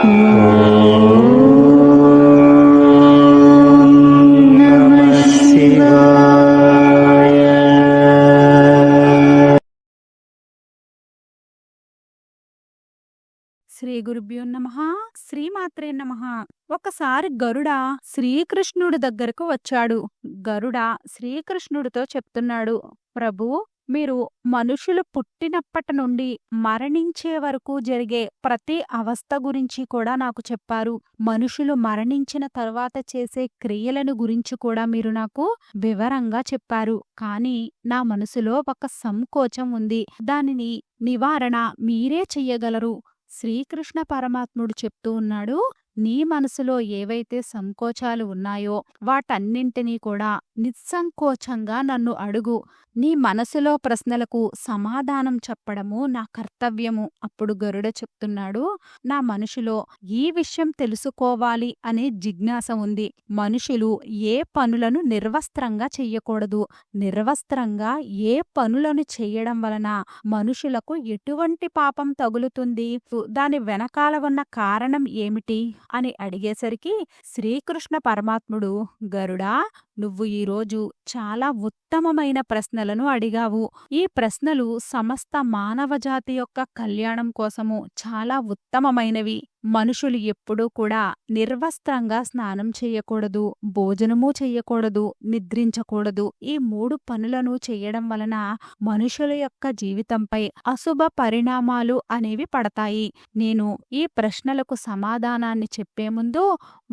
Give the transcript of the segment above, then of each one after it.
శ్రీ గురుభ్యో నమ. శ్రీమాత్రే నమ. ఒకసారి గరుడ శ్రీకృష్ణుడి దగ్గరకు వచ్చాడు. గరుడ శ్రీకృష్ణుడితో చెప్తున్నాడు ప్రభు మీరు మనుషులు పుట్టినప్పటి నుండి మరణించే వరకు జరిగే ప్రతి అవస్థ గురించి కూడా నాకు చెప్పారు. మనుషులు మరణించిన తర్వాత చేసే క్రియలను గురించి కూడా మీరు నాకు వివరంగా చెప్పారు. కానీ నా మనసులో ఒక సంకోచం ఉంది. దానిని నివారణ మీరే చెయ్యగలరు. శ్రీకృష్ణ పరమాత్ముడు చెప్తూ ఉన్నాడు నీ మనసులో ఏవైతే సంకోచాలు ఉన్నాయో వాటన్నింటినీ కూడా నిస్సంకోచంగా నన్ను అడుగు. నీ మనసులో ప్రశ్నలకు సమాధానం చెప్పడము నా కర్తవ్యము అప్పుడు గరుడ చెప్తున్నాడు. నా మనుషులో ఈ విషయం తెలుసుకోవాలి అనే జిజ్ఞాస ఉంది. మనుషులు ఏ పనులను నిర్వస్త్రంగా చెయ్యకూడదు. నిర్వస్త్రంగా ఏ పనులను చెయ్యడం వలన మనుషులకు ఎటువంటి పాపం తగులుతుంది? దాని వెనకాల ఉన్న కారణం ఏమిటి? అని అడిగేసరికి శ్రీకృష్ణ పరమాత్ముడు గరుడా నువ్వు ఈరోజు చాలా ఉత్తమమైన ప్రశ్నలను అడిగావు. ఈ ప్రశ్నలు సమస్త మానవజాతి యొక్క కళ్యాణం కోసము చాలా ఉత్తమమైనవి. మనుషులు ఎప్పుడూ కూడా నిర్వస్త్రంగా స్నానం చేయకూడదు భోజనము చెయ్యకూడదు నిద్రించకూడదు. ఈ మూడు పనులను చేయడం వలన మనుషుల యొక్క జీవితంపై అశుభ పరిణామాలు అనేవి పడతాయి. నేను ఈ ప్రశ్నలకు సమాధానాన్ని చెప్పే ముందు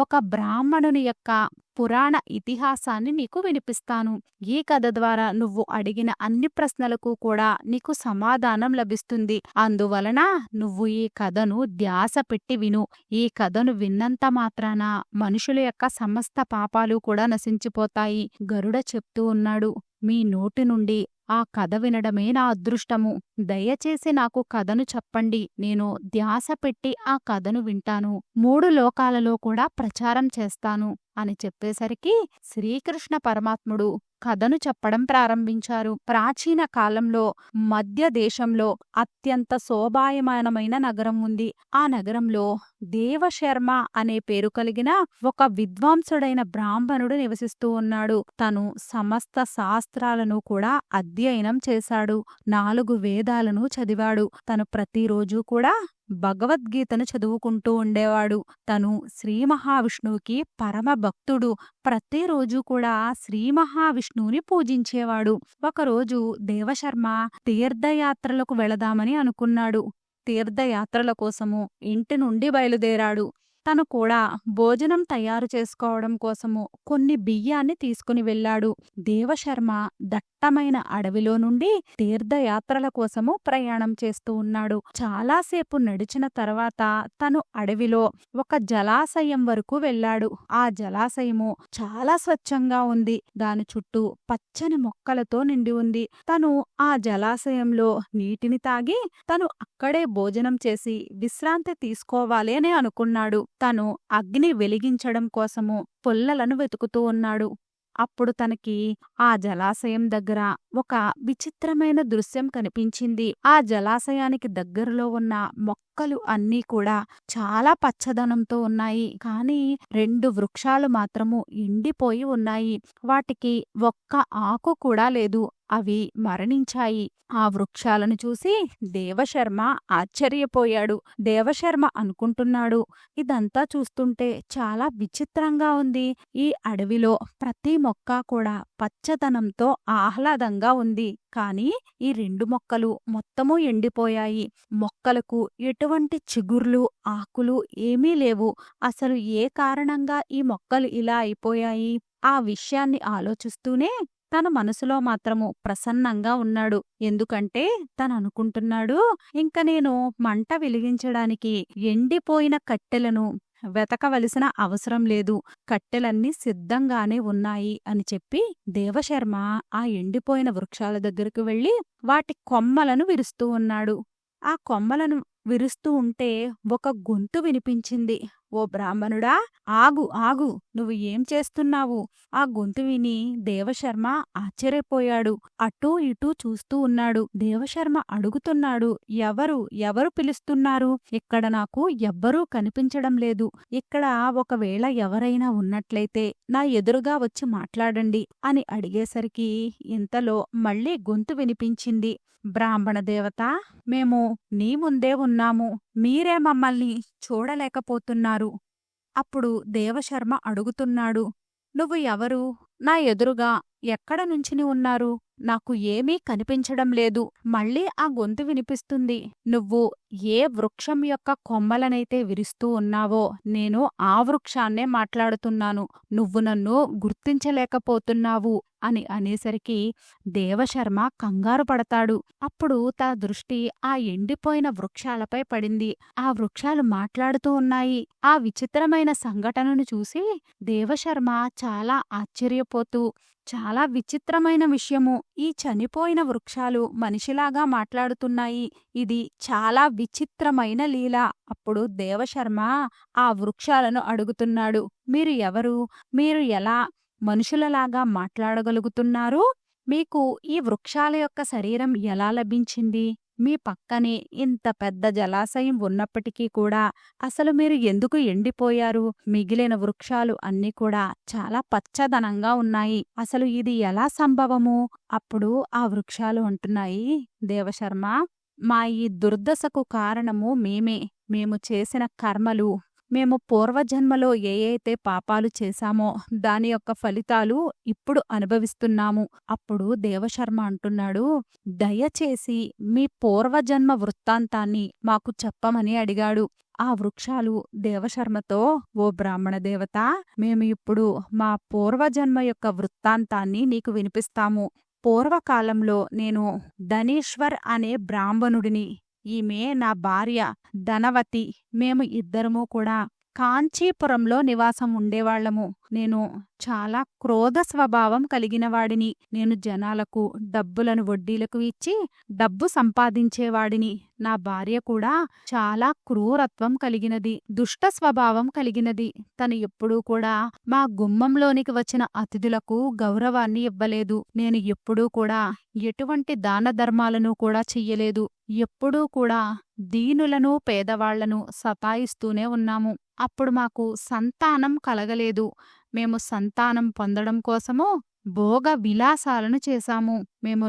ఒక బ్రాహ్మణుని యొక్క పురాణ ఇతిహాసాన్ని నీకు వినిపిస్తాను. ఈ కథ ద్వారా నువ్వు అడిగిన అన్ని ప్రశ్నలకు కూడా నీకు సమాధానం లభిస్తుంది. అందువలన నువ్వు ఈ కథను ధ్యాస పెట్టి విను. ఈ కథను విన్నంత మాత్రాన మనుషుల యొక్క సమస్త పాపాలు కూడా నశించిపోతాయి. గరుడ చెప్తూ ఉన్నాడు మీ నోటి నుండి ఆ కథ వినడమే నా అదృష్టము. దయచేసి నాకు కథను చెప్పండి. నేను ధ్యాస పెట్టి ఆ కథను వింటాను. మూడు లోకాలలో కూడా ప్రచారం చేస్తాను అని చెప్పేసరికి శ్రీకృష్ణ పరమాత్ముడు కథను చెప్పడం ప్రారంభించారు. ప్రాచీన కాలంలో మధ్య దేశంలో అత్యంత శోభాయమానమైన నగరం ఉంది. ఆ నగరంలో దేవశర్మ అనే పేరు కలిగిన ఒక విద్వాంసుడైన బ్రాహ్మణుడు నివసిస్తూ ఉన్నాడు. తను సమస్త శాస్త్రాలను కూడా అధ్యయనం చేశాడు. నాలుగు వేదాలను చదివాడు. తను ప్రతిరోజు కూడా భగవద్గీతను చదువుకుంటూ ఉండేవాడు. తను శ్రీ మహావిష్ణువుకి పరమ భక్తుడు. ప్రతిరోజు కూడా శ్రీ మహావిష్ణువుని పూజించేవాడు. ఒకరోజు దేవశర్మ తీర్థయాత్రలకు వెళదామని అనుకున్నాడు. తీర్థయాత్రల కోసము ఇంటి నుండి బయలుదేరాడు. తను కూడా భోజనం తయారు చేసుకోవడం కోసము కొన్ని బియ్యాన్ని తీసుకుని వెళ్ళాడు. దేవశర్మ దట్టమైన అడవిలో నుండి తీర్థయాత్రల కోసము ప్రయాణం చేస్తూ ఉన్నాడు. చాలాసేపు నడిచిన తర్వాత తను అడవిలో ఒక జలాశయం వరకు వెళ్ళాడు. ఆ జలాశయము చాలా స్వచ్ఛంగా ఉంది. దాని చుట్టూ పచ్చని మొక్కలతో నిండి ఉంది. తను ఆ జలాశయంలో నీటిని తాగి తను అక్కడే భోజనం చేసి విశ్రాంతి తీసుకోవాలి అని అనుకున్నాడు. తను అగ్ని వెలిగించడం కోసము పుల్లలను వెతుకుతూ ఉన్నాడు. అప్పుడు తనకి ఆ జలాశయం దగ్గర ఒక విచిత్రమైన దృశ్యం కనిపించింది. ఆ జలాశయానికి దగ్గరలో ఉన్న మొక్కలు అన్నీ కూడా చాలా పచ్చదనంతో ఉన్నాయి. కానీ రెండు వృక్షాలు మాత్రము ఎండిపోయి ఉన్నాయి. వాటికి ఒక్క ఆకు కూడా లేదు. అవి మరణించాయి. ఆ వృక్షాలను చూసి దేవశర్మ ఆశ్చర్యపోయాడు. దేవశర్మ అనుకుంటున్నాడు ఇదంతా చూస్తుంటే చాలా విచిత్రంగా ఉంది. ఈ అడవిలో ప్రతి మొక్క కూడా పచ్చదనంతో ఆహ్లాదంగా ఉంది. కానీ ఈ రెండు మొక్కలు మొత్తము ఎండిపోయాయి. మొక్కలకు ఎటువంటి చిగుర్లు ఆకులు ఏమీ లేవు. అసలు ఏ కారణంగా ఈ మొక్కలు ఇలా అయిపోయాయి? ఆ విషయాన్ని ఆలోచిస్తూనే తన మనసులో మాత్రము ప్రసన్నంగా ఉన్నాడు. ఎందుకంటే తను అనుకుంటున్నాడు ఇంక నేను మంట వెలిగించడానికి ఎండిపోయిన కట్టెలను వెతకవలసిన అవసరం లేదు. కట్టెలన్నీ సిద్ధంగానే ఉన్నాయి అని చెప్పి దేవశర్మ ఆ ఎండిపోయిన వృక్షాల దగ్గరకు వెళ్ళి వాటి కొమ్మలను విరుస్తూ ఉన్నాడు. ఆ కొమ్మలను విరుస్తూ ఉంటే ఒక గొంతు వినిపించింది. ఓ బ్రాహ్మణుడా ఆగు ఆగు. నువ్వు ఏం చేస్తున్నావు? ఆ గొంతు విని దేవశర్మ ఆశ్చర్యపోయాడు. అటూ ఇటూ చూస్తూ ఉన్నాడు. దేవశర్మ అడుగుతున్నాడు ఎవరు ఎవరు పిలుస్తున్నారు? ఇక్కడ నాకు ఎవ్వరూ కనిపించడం లేదు. ఇక్కడ ఒకవేళ ఎవరైనా ఉన్నట్లయితే నా ఎదురుగా వచ్చి మాట్లాడండి అని అడిగేసరికి ఇంతలో మళ్ళీ గొంతు వినిపించింది. బ్రాహ్మణ దేవత మేము నీ ముందే ఉన్నాము. మీరే మమ్మల్ని చూడలేకపోతున్నారు. అప్పుడు దేవశర్మ అడుగుతున్నాడు నువ్వు ఎవరు? నా ఎదురుగా ఎక్కడ నుంచిని ఉన్నారు? నాకు ఏమీ కనిపించడం లేదు. మళ్ళీ ఆ గొంతు వినిపిస్తుంది. నువ్వు ఏ వృక్షం యొక్క కొమ్మలనైతే విరుస్తూ ఉన్నావో నేను ఆ వృక్షాన్నే మాట్లాడుతున్నాను. నువ్వు నన్ను గుర్తించలేకపోతున్నావు అని అనేసరికి దేవశర్మ కంగారు పడతాడు. అప్పుడు తన దృష్టి ఆ ఎండిపోయిన వృక్షాలపై పడింది. ఆ వృక్షాలు మాట్లాడుతూ ఉన్నాయి. ఆ విచిత్రమైన సంఘటనను చూసి దేవశర్మ చాలా ఆశ్చర్యపోతూ చాలా విచిత్రమైన విషయము. ఈ చనిపోయిన వృక్షాలు మనిషిలాగా మాట్లాడుతున్నాయి. ఇది చాలా విచిత్రమైన లీల. అప్పుడు దేవశర్మ ఆ వృక్షాలను అడుగుతున్నాడు. మీరు ఎవరు? మీరు ఎలా మనుషులలాగా మాట్లాడగలుగుతున్నారు? మీకు ఈ వృక్షాల యొక్క శరీరం ఎలా లభించింది? మీ పక్కనే ఇంత పెద్ద జలాశయం ఉన్నప్పటికీ కూడా అసలు మీరు ఎందుకు ఎండిపోయారు? మిగిలిన వృక్షాలు అన్నీ కూడా చాలా పచ్చదనంగా ఉన్నాయి. అసలు ఇది ఎలా సంభవము? అప్పుడు ఆ వృక్షాలు అంటున్నాయి దేవశర్మ మా ఈ దుర్దశకు కారణము మేమే. మేము చేసిన కర్మలు మేము పూర్వజన్మలో ఏ అయితే పాపాలు చేశామో దాని యొక్క ఫలితాలు ఇప్పుడు అనుభవిస్తున్నాము. అప్పుడు దేవశర్మ అంటున్నాడు దయచేసి మీ పూర్వజన్మ వృత్తాంతాన్ని మాకు చెప్పమని అడిగాడు. ఆ వృక్షాలు దేవశర్మతో ఓ బ్రాహ్మణ దేవత మేము ఇప్పుడు మా పూర్వజన్మ యొక్క వృత్తాంతాన్ని నీకు వినిపిస్తాము. పూర్వకాలంలో నేను ధనేశ్వర్ అనే బ్రాహ్మణుడిని ఈమె నా భార్య ధనవతి. మేము ఇద్దరము కూడా కాంచీపురంలో నివాసం ఉండేవాళ్ళము నేను చాలా క్రోధ స్వభావం కలిగిన వాడిని. నేను జనాలకు డబ్బులను వడ్డీలకు ఇచ్చి డబ్బు సంపాదించేవాడిని. నా భార్య కూడా చాలా క్రూరత్వం కలిగినది దుష్ట స్వభావం కలిగినది. తను ఎప్పుడూ కూడా మా గుమ్మంలోనికి వచ్చిన అతిథులకు గౌరవాన్ని ఇవ్వలేదు. నేను ఎప్పుడూ కూడా ఎటువంటి దాన ధర్మాలను కూడా చెయ్యలేదు. ఎప్పుడూ కూడా దీనులను పేదవాళ్ళను సతాయిస్తూనే ఉన్నాము. అప్పుడు మాకు సంతానం కలగలేదు. మేము సంతానం పొందడం కోసము భోగ విలాసాలను చేశాము. మేము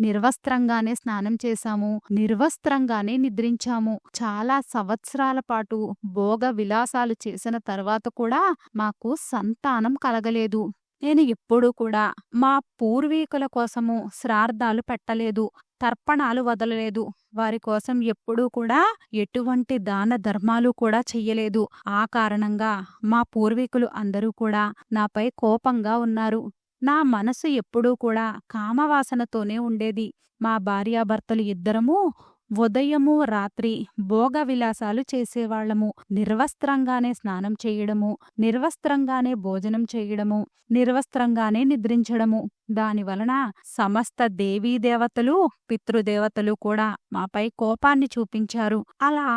నిర్వస్త్రంగానే స్నానం చేశాము. నిర్వస్త్రంగానే నిద్రించాము. చాలా సంవత్సరాల పాటు భోగ విలాసాలు చేసిన తర్వాత కూడా మాకు సంతానం కలగలేదు. నేను ఎప్పుడూ కూడా మా పూర్వీకుల కోసము శ్రార్థాలు పెట్టలేదు. తర్పణాలు వదలలేదు. వారి కోసం ఎప్పుడూ కూడా ఎటువంటి దాన ధర్మాలు కూడా చెయ్యలేదు. ఆ కారణంగా మా పూర్వీకులు అందరూ కూడా నాపై కోపంగా ఉన్నారు. నా మనసు ఎప్పుడూ కూడా కామవాసనతోనే ఉండేది. మా భార్యాభర్తలు ఇద్దరము ఉదయము రాత్రి భోగ విలాసాలు చేసేవాళ్ళము నిర్వస్త్రంగానే స్నానం చేయడము నిర్వస్త్రంగానే భోజనం చేయడము నిర్వస్త్రంగానే నిద్రించడము. దానివలన సమస్త దేవీదేవతలు పితృదేవతలు కూడా మాపై కోపాన్ని చూపించారు. అలా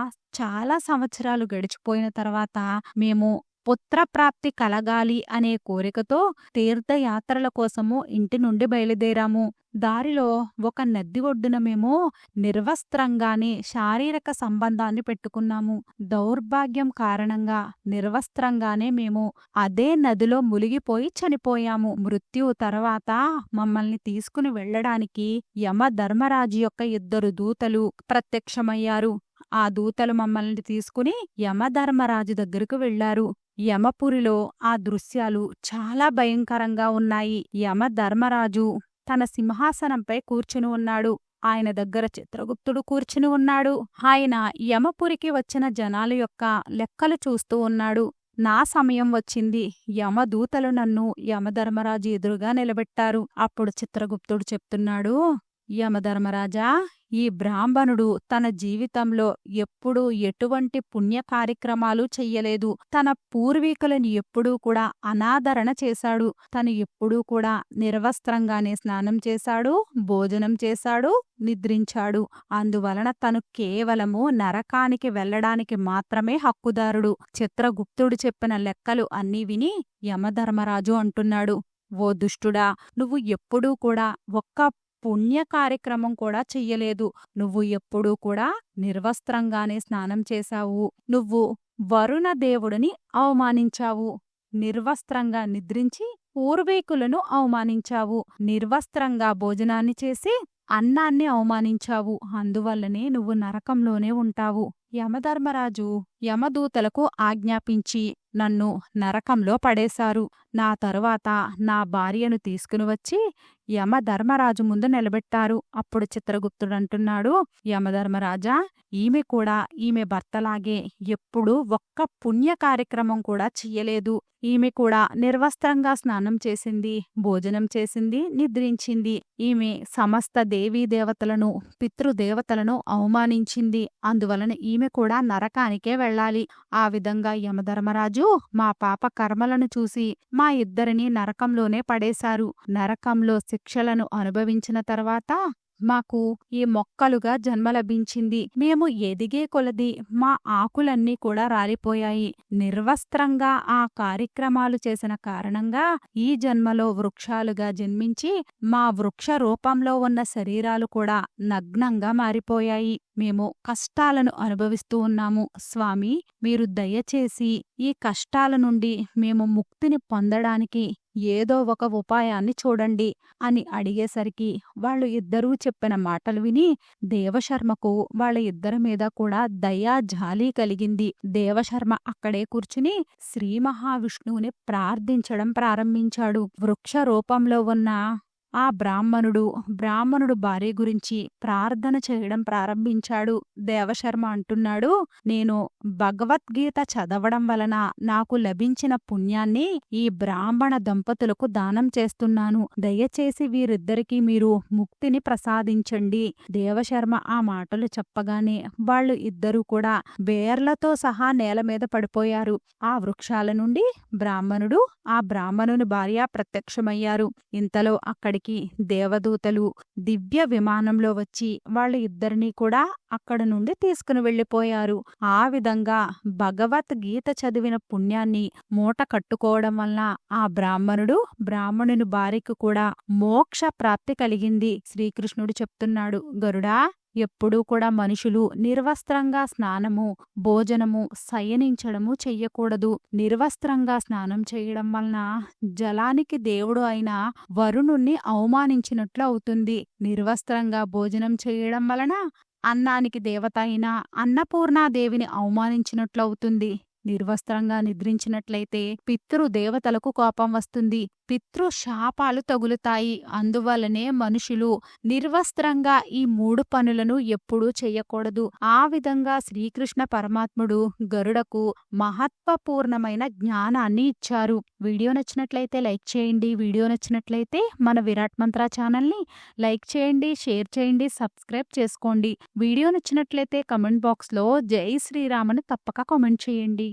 చాలా సంవత్సరాలు గడిచిపోయిన తర్వాత మేము పుత్రప్రాప్తి కలగాలి అనే కోరికతో తీర్థయాత్రల కోసము ఇంటి నుండి బయలుదేరాము. దారిలో ఒక నది ఒడ్డున మేము నిర్వస్త్రంగానే శారీరక సంబంధాన్ని పెట్టుకున్నాము. దౌర్భాగ్యం కారణంగా నిర్వస్త్రంగానే మేము అదే నదిలో మునిగిపోయి చనిపోయాము. మృత్యు తర్వాత మమ్మల్ని తీసుకుని వెళ్ళడానికి యమ ధర్మరాజు యొక్క ఇద్దరు దూతలు ప్రత్యక్షమయ్యారు. ఆ దూతలు మమ్మల్ని తీసుకుని యమధర్మరాజు దగ్గరకు వెళ్ళారు యమపురిలో ఆ దృశ్యాలు చాలా భయంకరంగా ఉన్నాయి. యమధర్మరాజు తన సింహాసనంపై కూర్చుని ఉన్నాడు. ఆయన దగ్గర చిత్రగుప్తుడు కూర్చుని ఉన్నాడు. ఆయన యమపురికి వచ్చిన జనాల యొక్క లెక్కలు చూస్తూ ఉన్నాడు. నా సమయం వచ్చింది. యమదూతలు నన్ను యమధర్మరాజు ఎదురుగా నిలబెట్టారు. అప్పుడు చిత్రగుప్తుడు చెప్తున్నాడు యమధర్మరాజా ఈ బ్రాహ్మణుడు తన జీవితంలో ఎప్పుడూ ఎటువంటి పుణ్య కార్యక్రమాలు చెయ్యలేదు. తన పూర్వీకులను ఎప్పుడూ కూడా అనాదరణ చేశాడు. తను ఎప్పుడూ కూడా నిర్వస్త్రంగానే స్నానం చేశాడు భోజనం చేశాడు నిద్రించాడు. అందువలన తను కేవలము నరకానికి వెళ్ళడానికి మాత్రమే హక్కుదారుడు. చిత్రగుప్తుడు చెప్పిన లెక్కలు అన్నీ విని యమధర్మరాజు అంటున్నాడు ఓ దుష్టుడా నువ్వు ఎప్పుడూ కూడా ఒక్క పుణ్య కార్యక్రమం కూడా చెయ్యలేదు. నువ్వు ఎప్పుడూ కూడా నిర్వస్త్రంగానే స్నానం చేశావు. నువ్వు వరుణ దేవుడిని అవమానించావు. నిర్వస్త్రంగా నిద్రించి పూర్వీకులను అవమానించావు. నిర్వస్త్రంగా భోజనాన్ని చేసి అన్నాన్ని అవమానించావు. అందువల్లనే నువ్వు నరకంలోనే ఉంటావు. యమధర్మరాజు యమదూతలకు ఆజ్ఞాపించి నన్ను నరకంలో పడేశారు. నా తరువాత నా భార్యను తీసుకుని వచ్చి యమధర్మరాజు ముందు నిలబెట్టారు. అప్పుడు చిత్రగుప్తుడంటున్నాడు యమధర్మరాజా ఈమె కూడా ఈమె భర్తలాగే ఎప్పుడూ ఒక్క పుణ్య కార్యక్రమం కూడా చెయ్యలేదు. ఈమె కూడా నిర్వస్త్రంగా స్నానం చేసింది భోజనం చేసింది నిద్రించింది. ఈమె సమస్త దేవీ దేవతలను పితృదేవతలను అవమానించింది. అందువలన ఈమె కూడా నరకానికే వెళ్ళాలి. ఆ విధంగా యమధర్మరాజు మా పాప కర్మలను చూసి మా ఇద్దరిని నరకంలోనే పడేశారు. నరకంలో శిక్షలను అనుభవించిన తర్వాత మాకు ఈ మొక్కలుగా జన్మ లభించింది మేము ఎదిగే కొలది మా ఆకులన్నీ కూడా రాలిపోయాయి. నిర్వస్త్రంగా ఆ కార్యక్రమాలు చేసిన కారణంగా ఈ జన్మలో వృక్షాలుగా జన్మించి మా వృక్ష రూపంలో ఉన్న శరీరాలు కూడా నగ్నంగా మారిపోయాయి. మేము కష్టాలను అనుభవిస్తూ ఉన్నాము. స్వామి మీరు దయచేసి ఈ కష్టాల నుండి మేము ముక్తిని పొందడానికి ఏదో ఒక ఉపాయాన్ని చూడండి అని అడిగేసరికి వాళ్ళు ఇద్దరూ చెప్పిన మాటలు విని దేవశర్మకు వాళ్ళ ఇద్దరి మీద కూడా దయా జాలి కలిగింది. దేవశర్మ అక్కడే కూర్చుని శ్రీ మహావిష్ణువుని ప్రార్థించడం ప్రారంభించాడు. వృక్ష రూపంలో ఉన్న ఆ బ్రాహ్మణుడు బ్రాహ్మణుడు భార్య గురించి ప్రార్థన చేయడం ప్రారంభించాడు. దేవశర్మ అంటున్నాడు నేను భగవద్గీత చదవడం వలన నాకు లభించిన పుణ్యాన్ని ఈ బ్రాహ్మణ దంపతులకు దానం చేస్తున్నాను. దయచేసి వీరిద్దరికీ మీరు ముక్తిని ప్రసాదించండి. దేవశర్మ ఆ మాటలు చెప్పగానే వాళ్ళు ఇద్దరూ కూడా వేర్లతో సహా నేల మీద పడిపోయారు. ఆ వృక్షాల నుండి బ్రాహ్మణుడు ఆ బ్రాహ్మణుని భార్య ప్రత్యక్షమయ్యారు. ఇంతలో అక్కడికి దేవదూతలు దివ్య విమానంలో వచ్చి వాళ్ళ ఇద్దరినీ కూడా అక్కడ నుండి తీసుకుని వెళ్ళిపోయారు. ఆ విధంగా భగవద్గీత చదివిన పుణ్యాన్ని మూట కట్టుకోవడం వలన ఆ బ్రాహ్మణుడు బ్రాహ్మణుని భార్యకు కూడా మోక్ష ప్రాప్తి కలిగింది. శ్రీకృష్ణుడు చెప్తున్నాడు గరుడా ఎప్పుడూ కూడా మనుషులు నిర్వస్త్రంగా స్నానము భోజనము శయనించడము చెయ్యకూడదు. నిర్వస్త్రంగా స్నానం చేయడం వలన జలానికి దేవుడు అయిన వరుణుణ్ణి అవమానించినట్లు అవుతుంది. నిర్వస్త్రంగా భోజనం చేయడం వలన అన్నానికి దేవత అయిన అన్నపూర్ణాదేవిని అవమానించినట్లవుతుంది నిర్వస్త్రంగా నిద్రించినట్లయితే పితృ దేవతలకు కోపం వస్తుంది. పితృ శాపాలు తగులుతాయి. అందువలనే మనుషులు నిర్వస్త్రంగా ఈ మూడు పనులను ఎప్పుడూ చెయ్యకూడదు ఆ విధంగా శ్రీకృష్ణ పరమాత్ముడు గరుడకు మహత్వపూర్ణమైన జ్ఞానాన్ని ఇచ్చారు. వీడియో నచ్చినట్లయితే లైక్ చేయండి. వీడియో నచ్చినట్లయితే మన విరాట్ మంత్ర ఛానల్ని లైక్ చేయండి షేర్ చేయండి సబ్స్క్రైబ్ చేసుకోండి. వీడియో నచ్చినట్లయితే కమెంట్ బాక్స్లో జై శ్రీరామని తప్పక కామెంట్ చేయండి.